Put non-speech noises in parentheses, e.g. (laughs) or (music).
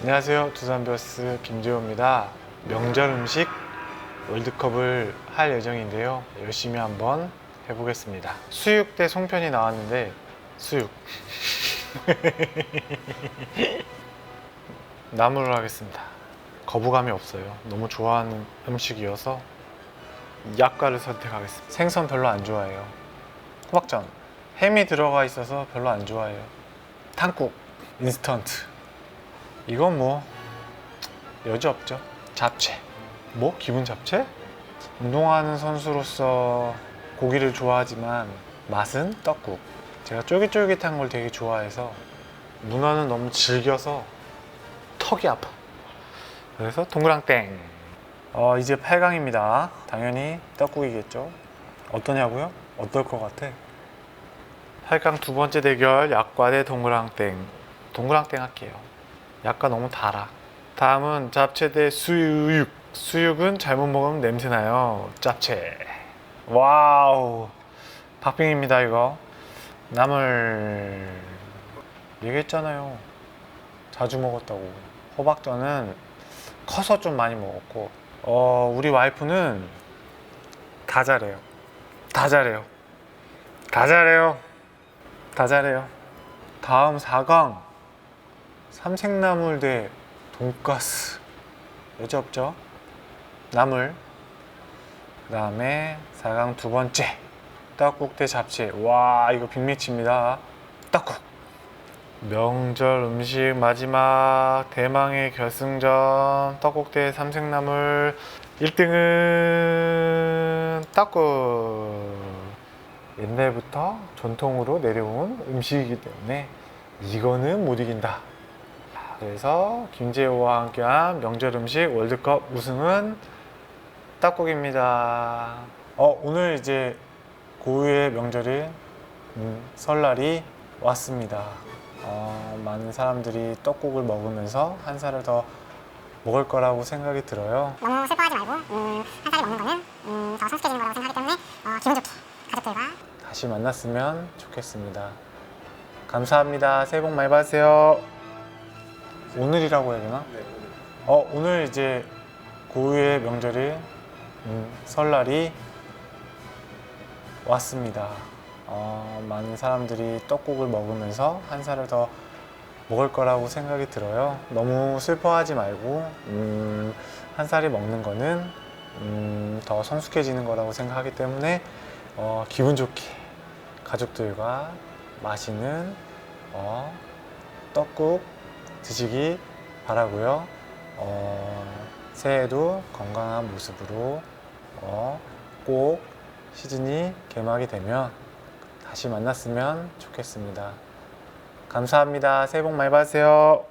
안녕하세요. 두산베어스 김재호입니다. 명절 음식 월드컵을 할 예정인데요. 열심히 한번 해보겠습니다. 수육 대 송편이 나왔는데 수육. (laughs) 나물을 하겠습니다. 거부감이 없어요. 너무 좋아하는 음식이어서 약과를 선택하겠습니다. 생선 별로 안 좋아해요. 호박전. 햄이 들어가 있어서 별로 안 좋아해요. 탕국. 인스턴트. 이건 뭐 여지 없죠. 잡채. 뭐 기분 잡채? 운동하는 선수로서 고기를 좋아하지만 맛은 떡국. 제가 쫄깃쫄깃한 걸 되게 좋아해서 문어는 너무 질겨서 턱이 아파. 그래서 동그랑땡. 어, 이제 8강입니다. 당연히 떡국이겠죠. 어떠냐고요? 어떨 것 같아? 8강 두 번째 대결 약과 대 동그랑땡. 동그랑땡 할게요. 약간 너무 달아. 다음은 잡채 대 수육. 수육은 잘못 먹으면 냄새 나요. 잡채. 와우. 박빙입니다 이거. 나물. 얘기했잖아요. 자주 먹었다고. 호박전은 커서 좀 많이 먹었고. 어 우리 와이프는 다 잘해요. 다 잘해요. 다 잘해요. 다 잘해요. 다음 4강. 삼색나물 대 돈가스. 여지 없죠? 나물. 그 다음에 4강 두 번째. 떡국 대 잡채. 와 이거 빅매치입니다. 떡국. 명절 음식 마지막 대망의 결승전. 떡국 대 삼색나물. 1등은 떡국. 옛날부터 전통으로 내려온 음식이기 때문에 이거는 못 이긴다. 그래서 김재호와 함께한 명절 음식 월드컵 우승은 떡국입니다. 어, 오늘 이제 고유의 명절인 음, 설날이 왔습니다. 어, 많은 사람들이 떡국을 먹으면서 한 살을 더 먹을 거라고 생각이 들어요. 너무 슬퍼하지 말고 음, 한 살이 먹는 거는 음, 더 성숙해지는 거라고 생각하기 때문에 어, 기분 좋게 가족들과 다시 만났으면 좋겠습니다. 감사합니다. 새해 복 많이 받으세요. 오늘이라고 해야 되나? 어, 오늘 이제 고유의 명절인 음, 설날이 왔습니다. 어, 많은 사람들이 떡국을 먹으면서 한 살을 더 먹을 거라고 생각이 들어요. 너무 슬퍼하지 말고 음, 한 살이 먹는 거는 음, 더 성숙해지는 거라고 생각하기 때문에 어, 기분 좋게 가족들과 맛있는 어, 떡국 드시기 바라고요. 어, 새해에도 건강한 모습으로 어, 꼭 시즌이 개막이 되면 다시 만났으면 좋겠습니다. 감사합니다. 새해 복 많이 받으세요.